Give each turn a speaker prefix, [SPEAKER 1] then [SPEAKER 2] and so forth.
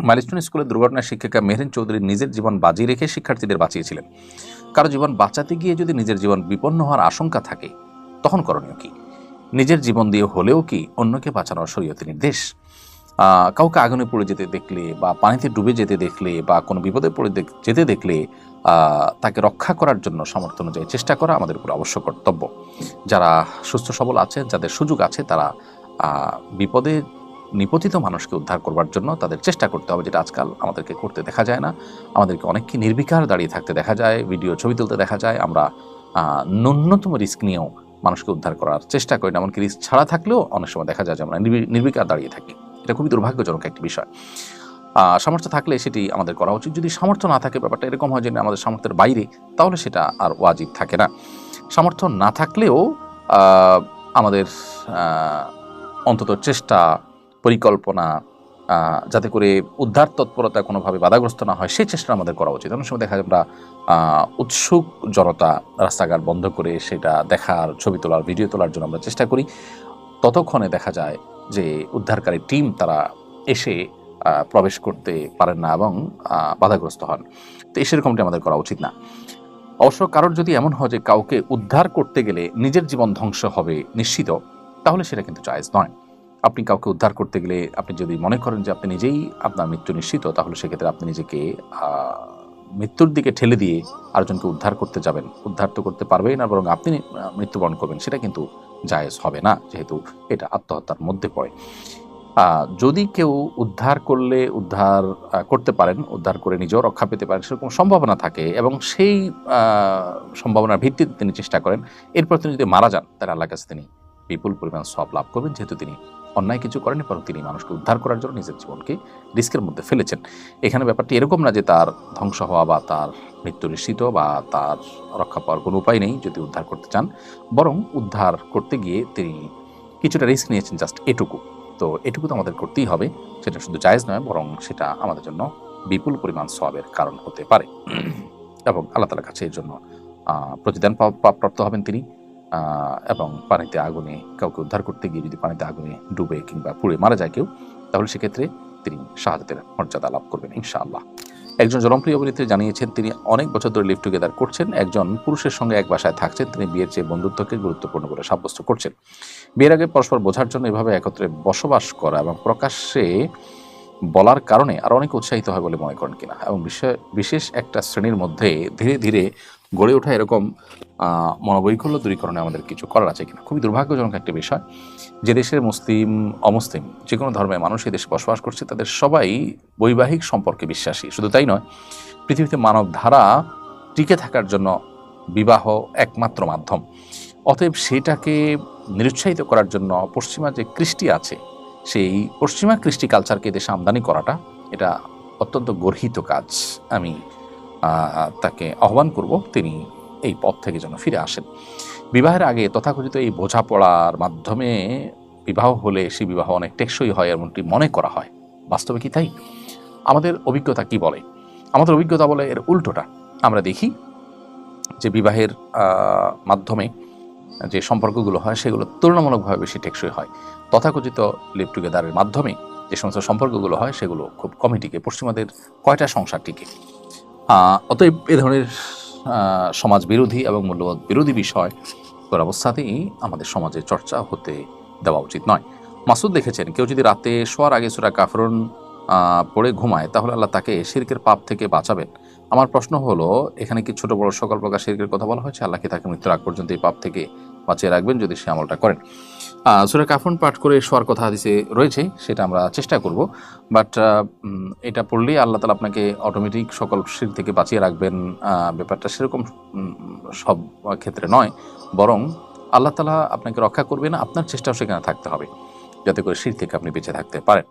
[SPEAKER 1] Milestone স্কুলের দুর্ঘটনার শিক্ষিকা মেহরিন চৌধুরী নিজের জীবন বাজি রেখে শিক্ষার্থীদের বাঁচিয়েছিলেন। কারও জীবন বাঁচাতে গিয়ে যদি নিজের জীবন বিপন্ন হওয়ার আশঙ্কা থাকে, তখন করণীয় কি? নিজের জীবন দিয়ে হলেও কি অন্যকে বাঁচানোর শরীয়তে নির্দেশ? কাউকে আগুনে পড়ে যেতে দেখলে বা পানিতে ডুবে যেতে দেখলে বা কোনো বিপদে পড়ে যেতে দেখলে তাকে রক্ষা করার জন্য সমর্থন অনুযায়ী চেষ্টা করা আমাদের উপর অবশ্য কর্তব্য। যারা সুস্থ সবল আছে যাদের সুযোগ আছে, তারা বিপদে নিপতিত মানুষকে উদ্ধার করবার জন্য তাদের চেষ্টা করতে হবে, যেটা আজকাল আমাদেরকে করতে দেখা যায় না। আমাদেরকে অনেককে নির্বিকার দাঁড়িয়ে থাকতে দেখা যায়, ভিডিও ছবি তুলতে দেখা যায়। আমরা ন্যূনতম রিস্ক নিয়েও মানুষকে উদ্ধার করার চেষ্টা করি না, এমনকি রিস্ক ছাড়া থাকলেও অনেক সময় দেখা যায় যে আমরা নির্বি- নির্বিকার দাঁড়িয়ে থাকি। এটা খুবই দুর্ভাগ্যজনক একটি বিষয়। সামর্থ্য থাকলে সেটি আমাদের করা উচিত। যদি সামর্থ্য না থাকে, ব্যাপারটা এরকম হয় যে আমাদের সামর্থ্যের বাইরে, তাহলে সেটা আর ওয়াজিব থাকে না। সামর্থ্য না থাকলেও আমাদের অন্তত চেষ্টা পরিকল্পনা যাতে করে উদ্ধার তৎপরতা কোনোভাবে বাধাগ্রস্ত না হয় সেই চেষ্টা আমাদের করা উচিত। অনেক সময় দেখা যায় আমরা উৎসুক জনতা রাস্তাঘাট বন্ধ করে সেটা দেখার, ছবি তোলার, ভিডিও তোলার জন্য আমরা চেষ্টা করি। ততক্ষণে দেখা যায় যে উদ্ধারকারী টিম তারা এসে প্রবেশ করতে পারেন না এবং বাধাগ্রস্ত হন। তো এই সেরকমটি আমাদের করা উচিত না। অবশ্য কারোর যদি এমন হয় যে কাউকে উদ্ধার করতে গেলে নিজের জীবন ধ্বংস হবে নিশ্চিত, তাহলে সেটা কিন্তু জায়েজ নয়। আপনি কাউকে উদ্ধার করতে গেলে আপনি যদি মনে করেন যে আপনি নিজেই আপনার মৃত্যু নিশ্চিত, তাহলে সেক্ষেত্রে আপনি নিজেকে মৃত্যুর দিকে ঠেলে দিয়ে আরেকজনকে উদ্ধার করতে যাবেন। উদ্ধার তো করতে পারবেই না, বরং আপনি মৃত্যুবরণ করবেন। সেটা কিন্তু জায়েজ হবে না, যেহেতু এটা আত্মহত্যার মধ্যে পড়ে। যদি কেউ উদ্ধার করলে, উদ্ধার করতে পারেন, উদ্ধার করে নিজেও রক্ষা পেতে পারেন, সেরকম সম্ভাবনা থাকে এবং সেই সম্ভাবনার ভিত্তিতে তিনি চেষ্টা করেন। এরপর তিনি যদি মারা যান, তাহলে আল্লাহ কাছে তিনি বিপুল পরিমাণ সব লাভ করবেন, যেহেতু তিনি অন্যায় কিছু করেন, বরং তিনি মানুষকে উদ্ধার করার জন্য নিজের জীবনকে রিস্কের মধ্যে ফেলেছেন। এখানে ব্যাপারটি এরকম না যে তার ধ্বংস হওয়া বা তার মৃত্যু নিশ্চিত বা তার রক্ষা পাওয়ার কোনো উপায় নেই যদি উদ্ধার করতে চান। বরং উদ্ধার করতে গিয়ে তিনি কিছুটা রিস্ক নিয়েছেন জাস্ট এটুকু। তো এটুকু তো আমাদের করতেই হবে, সেটা শুধু জায়েজ নয়, বরং সেটা আমাদের জন্য বিপুল পরিমাণ সবের কারণ হতে পারে। এবং আল্লাহ তালার কাছে এর জন্য প্রতিদান প্রাপ্ত হবেন তিনি। এবং পানিতে আগুনে কাউকে উদ্ধার করতে গিয়ে যদি পানিতে আগুনে ডুবে কিংবা পুড়ে মারা যায় কেউ, তাহলে সেক্ষেত্রে তিনি শাহাদাতের মর্যাদা লাভ করবেন ইনশাআল্লাহ। একজন জনপ্রিয় অভিনেত্রী জানিয়েছেন, তিনি অনেক বছর ধরে লিভ টুগেদার করছেন। একজন পুরুষের সঙ্গে এক বাসায় থাকছেন। তিনি বিয়ের চেয়ে বন্ধুত্বকে গুরুত্বপূর্ণ বলে সাব্যস্ত করছেন। বিয়ের আগে পরস্পর বোঝার জন্য এভাবে একত্রে বসবাস করা এবং প্রকাশ্যে বলার কারণে আরও অনেক উৎসাহিত হয় বলে মনে করেন কিনা। এবং বিশেষ একটা শ্রেণির মধ্যে ধীরে ধীরে গড়ে ওঠা এরকম মনোবৈকল্য দূরীকরণে আমাদের কিছু করার আছে কিনা। খুবই দুর্ভাগ্যজনক একটা বিষয়। যে দেশের মুসলিম, অমুসলিম যে কোনো ধর্মের মানুষ এই দেশে বসবাস করছে, তাদের সবাই বৈবাহিক সম্পর্কে বিশ্বাসী। শুধু তাই নয়, পৃথিবীতে মানব ধারা টিকে থাকার জন্য বিবাহ একমাত্র মাধ্যম। অতএব সেটাকে নিরুৎসাহিত করার জন্য পশ্চিমা যে কৃষ্টি আছে, সেই পশ্চিমা কৃষ্টি কালচারকে দেশে আমদানি করাটা, এটা অত্যন্ত গর্হিত কাজ, আমি তাকে আহ্বান করব, তিনি এই পথ থেকে যেন ফিরে আসেন। বিবাহের আগে তথাকথিত এই বোঝাপড়ার মাধ্যমে বিবাহ হলে সে বিবাহ অনেক টেকসই হয়, এমনটি মনে করা হয়। বাস্তবে কি তাই? আমাদের অভিজ্ঞতা কি বলে? আমাদের অভিজ্ঞতা বলে এর উল্টোটা। আমরা দেখি যে বিবাহের মাধ্যমে যে সম্পর্কগুলো হয়, সেগুলো তুলনামূলকভাবে বেশি টেকসই হয়। তথাকথিত লিভ টুগেদারের মাধ্যমে যে সমস্ত সম্পর্কগুলো হয়, সেগুলো খুব কমই টিকে। পশ্চিমাদের কয়টা সংসার টিকে? অতএব এ ধরনের সমাজ বিরোধী এবং মূল্যবোধ বিরোধী বিষয় তোর অবস্থাতেই আমাদের সমাজে চর্চা হতে দেওয়া উচিত নয়। মাসুদ লিখেছেন কেউ যদি রাতে শোয়ার আগে সুরা কাফরুন পড়ে ঘুমায়, তাহলে আল্লাহ তাকে শিরকের পাপ থেকে বাঁচাবেন। আমার প্রশ্ন হলো, এখানে কি ছোট বড় সকল প্রকার শিরকের কথা বলা হয়েছে? আল্লাহ কি তাকে মৃত্যুর আগ পর্যন্ত এই পাপ থেকে বাঁচিয়ে রাখবেন যদি সে আমলটা করেন? সুরা কাফন পাঠ করে শোয়ার কথা হাদিসে রয়েছে, সেটা আমরা চেষ্টা করব। বাট এটা পড়লেই আল্লাহ তালা আপনাকে অটোমেটিক সকল শির থেকে বাঁচিয়ে রাখবেন। ব্যাপারটা সেরকম সব ক্ষেত্রে নয়। বরং আল্লাহ তালা আপনাকে রক্ষা করবেন, আপনার চেষ্টাও সেখানে থাকতে হবে, যাতে করে শির থেকে আপনি বেঁচে থাকতে পারেন।